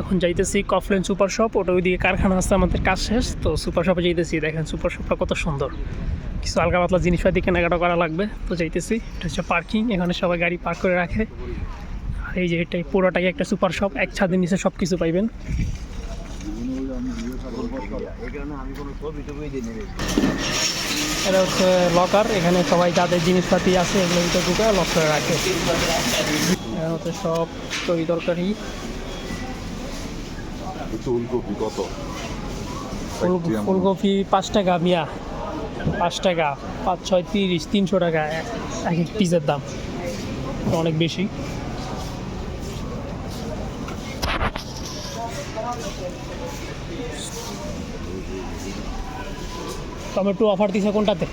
এখন যাইতেছি কফলেন super shop ওটা ওইদিকে কারখানা আছে, আমাদের কাজ শেষ। তো সুপার শপে যাইতেছি, দেখেন সুপার শপটা কত সুন্দর। কিছু হালকা পাতলা জিনিসপাতি কেনাকাটা করা লাগবে। তো যাইতেছি, এটা হচ্ছে পার্কিং এখানে সবাই গাড়ি পার্ক করে রাখে। আর এই যে এটাই পুরোটাই একটা সুপার শপ এক ছাদের নিচে সব কিছু পাইবেন। এটা হচ্ছে লকার এখানে সবাই যাদের জিনিসপাতি আছে, এগুলো ঢুকে লক করে রাখে। হচ্ছে সব তরি তরকারি ফুলকপি কত? ফুলকপি পাঁচ টাকা মিয়া। পাঁচ টাকা পাঁচ ছয় তিরিশ তিনশো টাকা এক এক পিসের দাম। অনেক বেশি। টমেটো অফার দিছে কোনটাতে?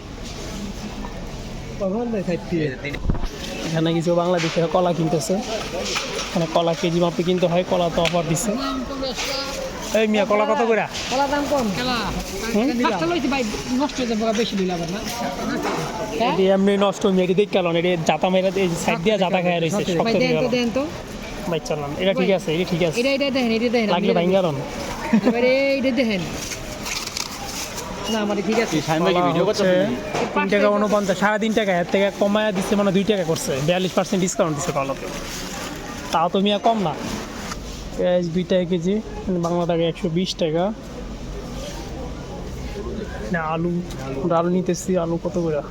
এখানে কিছু বাংলাদেশের কলা কিনতেছে। এখানে কলা কেজি মাপে কিনতে হয় কলা তো অফার দিচ্ছে এই মিয়া কলা কত করে কলা দাম কম। খেলা লইছি ভাই নষ্ট হয়ে যাবে বেশি দিলে না? হ্যাঁ? এটি এমনি নষ্ট হয়ে এটি দেখ এটি জাতা মেরা এই সাইড দিয়ে জাতা খায় রয়েছে শক্ত হয়ে গেল দেন তো বাইক চালান এটা ঠিক আছে এটা ঠিক আছে। এটা এটা দেখেন এটা দেখেন লাগলে ভাই গেল এবারে এটা দেখেন। না আমার ঠিক আছে। তিন টাকা উনপঞ্চাশ সাড়ে তিন টাকা এর থেকে কমায় দিচ্ছে মানে দুই টাকা করছে বিয়াল্লিশ পার্সেন্ট ডিসকাউন্ট দিচ্ছে কলতে। তাও তো মিয়া কম না। পেঁয়াজ দুই টাকা কেজি বাংলা টাকা একশো বিশ টাকা। না, আলু আলু নিতেছি, আলু কত করে?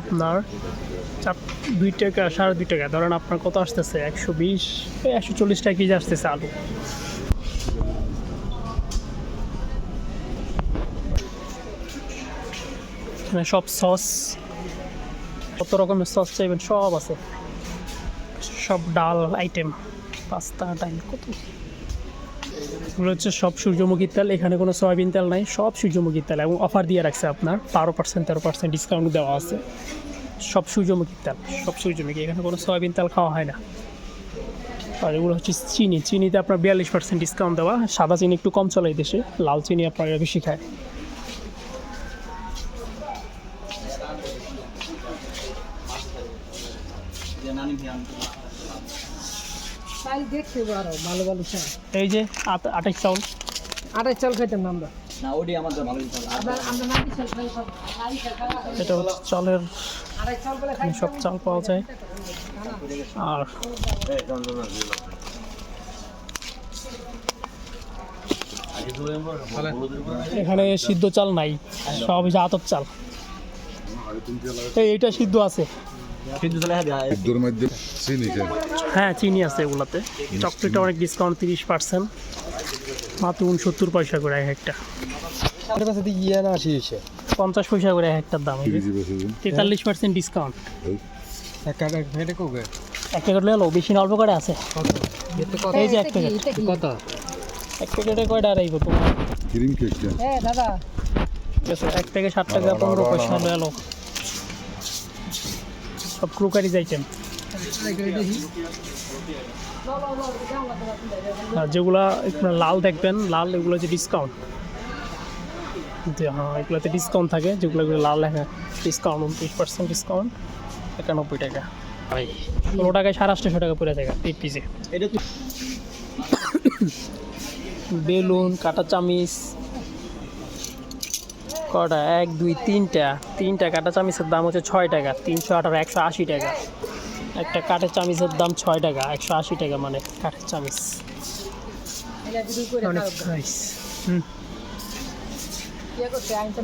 আপনার চার, দুই টাকা, সাড়ে দুই টাকা। ধরেন আপনার কত আসতেছে? একশো বিশ একশো চল্লিশ টাকা কেজি আসতেছে আলু। এখানে সব সস, কত রকমের সস চাইবেন? সব আছে। সব ডাল আইটেম। পাস্তা ডাল কত এগুলো হচ্ছে সব সূর্যমুখীর তেল, এখানে কোনো সয়াবিন তেল নাই, সব সূর্যমুখীর তেল এবং অফার দিয়ে রাখছে আপনার, বারো পার্সেন্ট তেরো পার্সেন্ট ডিসকাউন্ট দেওয়া আছে। সব সূর্যমুখীর তেল, সব সূর্যমুখী, এখানে কোনো সয়াবিন তেল খাওয়া হয় না। আর এগুলো হচ্ছে চিনি, চিনিতে আপনার বিয়াল্লিশ পার্সেন্ট ডিসকাউন্ট দেওয়া, সাদা চিনি একটু কম চলে দেশে, লাল চিনি আপনারা বেশি খায়। ভালো ভালো চাল এই যে চাউল। চাল খাইতাম না আমরা। এটা হচ্ছে চালের আড়াই চাল বলে খাই এখানে সব চাল পাওয়া যায়। আর এখানে সিদ্ধ চাল নাই সব হচ্ছে আতপ চাল। এই এইটা সিদ্ধ আছে। কিন্তু চলে মধ্যে চিনি কেন হ্যাঁ চিনি আছে এগুলাতে। চকলেটে অনেক ডিসকাউন্ট তিরিশ পার্সেন্ট মাত্র উনসত্তর পয়সা করে এক একটা। আমার কাছে ইয়ে না আসি এসে পঞ্চাশ পয়সা করে এক একটার দাম। তেতাল্লিশ পার্সেন্ট ডিসকাউন্ট এক প্যাকেট হলো বেশি না অল্প করে আছে। এই যে এক প্যাকেট। কত? এক প্যাকেটে কয়টা আড়াইবো তোমার? ক্রিম কেক হ্যাঁ দাদা। এক থেকে ষাট টাকা পনেরো পয়সা সব ক্রুকারিজ আইটেম আর যেগুলা লাল দেখবেন লাল এগুলো হচ্ছে ডিসকাউন্ট হ্যাঁ এগুলোতে ডিসকাউন্ট থাকে যেগুলো লাল লেখা ডিসকাউন্ট উনত্রিশ পার্সেন্ট ডিসকাউন্ট একানব্বই টাকা। ষোলো টাকায় সাড়ে আটশোশো টাকা পড়ে থাকে এই পিসে বেলুন কাটা চামিচ কটা? এক দুই তিনটা। তিনটা কাটা চামিচের দাম হচ্ছে ছয় টাকা তিনশো আঠারো একশো আশি টাকা। একটা কাঠের চামিচের দাম ছয় টাকা একশো আশি টাকা মানে কাঠের চামিচ। এটা বিক্রি করে অনেক প্রাইস হুম। করতে আনতে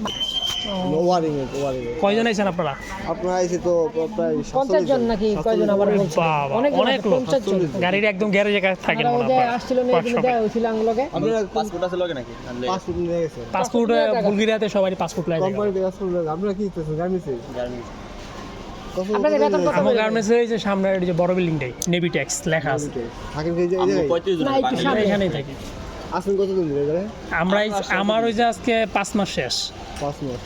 ওয়ারিং ওয়ারিং কয়জন আইছেন আপনারা? আপনার আইছে তো প্রায় পঞ্চাশ জন নাকি কয়জন আবার ওরে বলছে বাবা অনেক অনেক লোক। গাড়ির একদম গ্যারেজে মনে আসছিল না আঙ্গুলকে আপনারা পাসপোর্ট আছে লগে। নাকি? পাসপোর্ট নিয়ে গেছে। পাসপোর্ট বুলগেরিয়াতে সবাই পাসপোর্ট লাগে কোম্পানি থেকে পাসপোর্ট আপনারা কি করতেছেন গার্মেন্টস আমার করে? এই যে সামনে এই যে বড় বিল্ডিংটাই নেভি ট্যাক্স লেখা আছে। থাকেন এই জায়গায় পঁয়ত্রিশ জন না, একটু বাকি। সামনে। এখানেই থাকি। আসেন কতদিন ধরে এখানে? আমরা আমার ওই যে আজকে পাঁচ মাস শেষ। পাঁচ মাস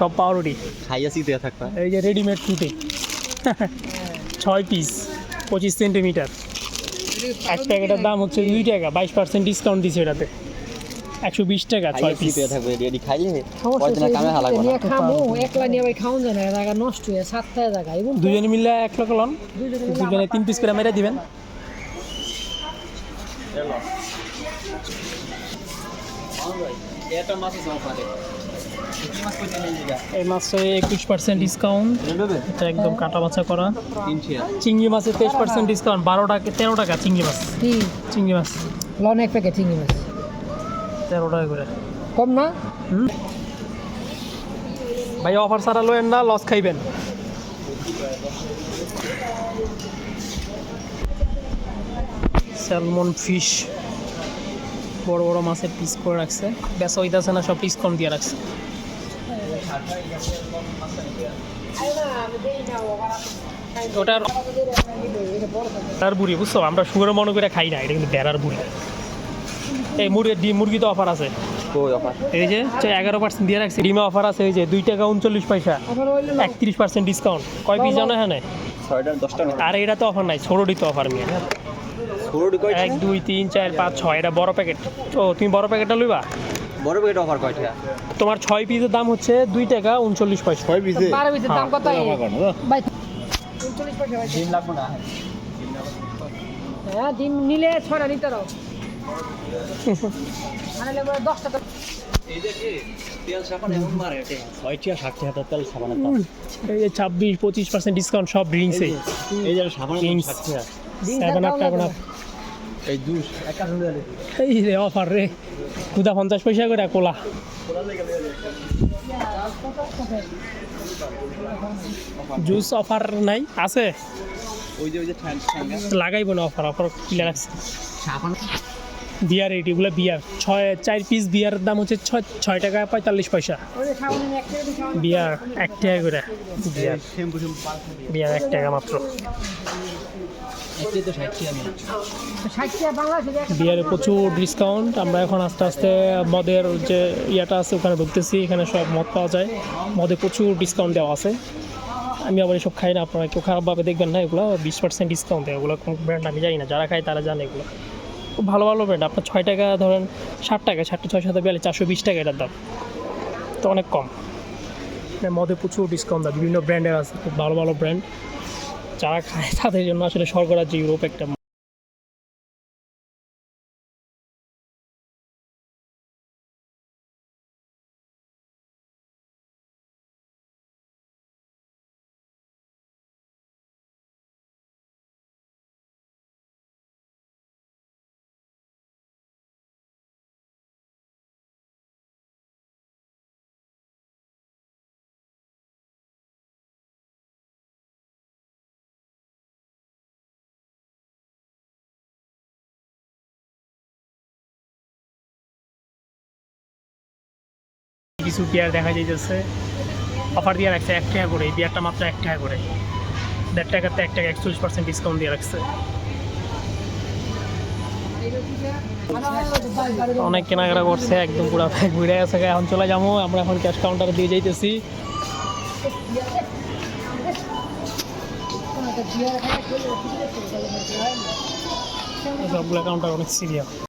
সব পাউরুটি। খাইয়া শীতে থাকবা। এই যে রেডিমেড ছয় পিস পঁচিশ সেন্টিমিটার এক প্যাকেটের দাম হচ্ছে দুই টাকা বাইশ পার্সেন্ট ডিসকাউন্ট দিচ্ছে এটাতে। একশো বিশ টাকা ছয় পিস থাকবে রেডি খাইলে সমস্যা পরের দিন কামে হালা হচ্ছে, নিয়ে খামু একলা নিয়ে ভাই খাওন যায় না জায়গা নষ্ট হয়ে সাতটায় জায়গা এবং দুজনে মিলে এক লোক লন। দুজনে তিন পিস করে মেরে দিবেন। এই মাছে একুশ পার্সেন্ট ডিসকাউন্ট এটা একদম কাটা বাছা করা। চিংড়ি মাছে তেইশ পার্সেন্ট ডিসকাউন্ট বারো টাকা তেরো টাকা চিংড়ি মাছ। চিংড়ি মাছ। লন এক প্যাকেট চিংড়ি মাছ। তেরো টাকা করে। কম না? ভাই অফার ছাড়া লোয়েন না লস খাইবেন। স্যালমন ফিশ বড় বড় মাছের পিস করে রাখছে। বেচা হইতাছে না সব ডিসকাউন্ট দিয়ে রাখছে। ওটার বেড়ার বুড়ি বুঝছ? আমরা সুগার মনে করে খাই না এটা কিন্তু বেড়ার বুড়ি। এই মুরগি ডিম মুরগি তো অফার আছে এই যে এগারো পার্সেন্ট দিয়ে রাখছে। ডিমে অফার আছে এই যে দুই টাকা উনচল্লিশ পয়সা। একত্রিশ পার্সেন্ট ডিসকাউন্ট কয় পিস জানো হ্যাঁ ছয়টা দশটা না? আর এটা তো অফার নাই ছোটোটি তো অফার নিয়ে এক দুই তিন চার পাঁচ ছয় এটা বড় প্যাকেট ও তুমি বড় প্যাকেটটা লইবা? বড় প্যাকেট অফার কয়টা? তোমার ছয় পিসের দাম হচ্ছে দুই টাকা উনচল্লিশ পয়সা। ছয় পিসে বারো পিসের দাম কত ভাই উনচল্লিশ পয়সা ডিম লাগবে না। হ্যাঁ ডিম নিলে ছয়টা নিতে কি? ছাব্বিশ পঁচিশ পার্সেন্ট ডিসকাউন্ট সব ড্রিঙ্কসে এই যে সাবানের দাম Drinks। ষাটটা ডিম সেভেন আপ খাওয়া সেভেন আপ এই জুস এই রে অফার রে। কুদা পঞ্চাশ পয়সা করে কোলা। জুস অফার নাই? আছে? লাগাইব না অফার অফার রাখছে। সাবান বিয়ার এইট এগুলো বিয়ার। ছয়, চার পিস বিয়ারের দাম হচ্ছে ছয় ছয় টাকা পঁয়তাল্লিশ পয়সা। বিয়ার এক টাকা করে। বিয়ার। বিয়ার এক টাকা মাত্র। বিয়ারে প্রচুর ডিসকাউন্ট আমরা এখন আস্তে আস্তে মদের যে ইয়েটা আছে, ওখানে ঢুকতেছি। এখানে সব মদ পাওয়া যায়। মদে প্রচুর ডিসকাউন্ট দেওয়া আছে। আমি আবার এসব খাই না। আপনারা কেউ খারাপভাবে দেখবেন না এগুলো। বিশ পার্সেন্ট ডিসকাউন্ট দেয়। ওগুলো কোন ব্র্যান্ড আমি জানি না। যারা খায় তারা জানে এগুলো। খুব ভালো ভালো ব্র্যান্ড আপনার ছয় টাকা ধরেন ষাট টাকা ষাটটা ছয় সাথে বিয়ালে চারশো বিশ টাকা এটার দাম। তো অনেক কম। মানে মদে প্রচুর ডিসকাউন্ট দেয়। বিভিন্ন ব্র্যান্ডের আছে, খুব ভালো ভালো ব্র্যান্ড যারা খায় তাদের জন্য আসলে স্বর্গরাজ্য ইউরোপ একটা কিছু বিয়ার দেখা যাইতেছে। অফার দিয়ে রাখছে এক টাকা করে, এই বিয়ারটা মাত্র এক টাকা করে। দেড় টাকাতে এক টাকা একচল্লিশ পার্সেন্ট ডিসকাউন্ট দিয়ে রাখছে। অনেক কেনাকাটা করছে, একদম পুরো ঘুরে গেছে। এখন চলে যাব, আমরা এখন ক্যাশ কাউন্টারে দিয়ে যাইতেছি। সবগুলো কাউন্টার অনেক সিরিয়াল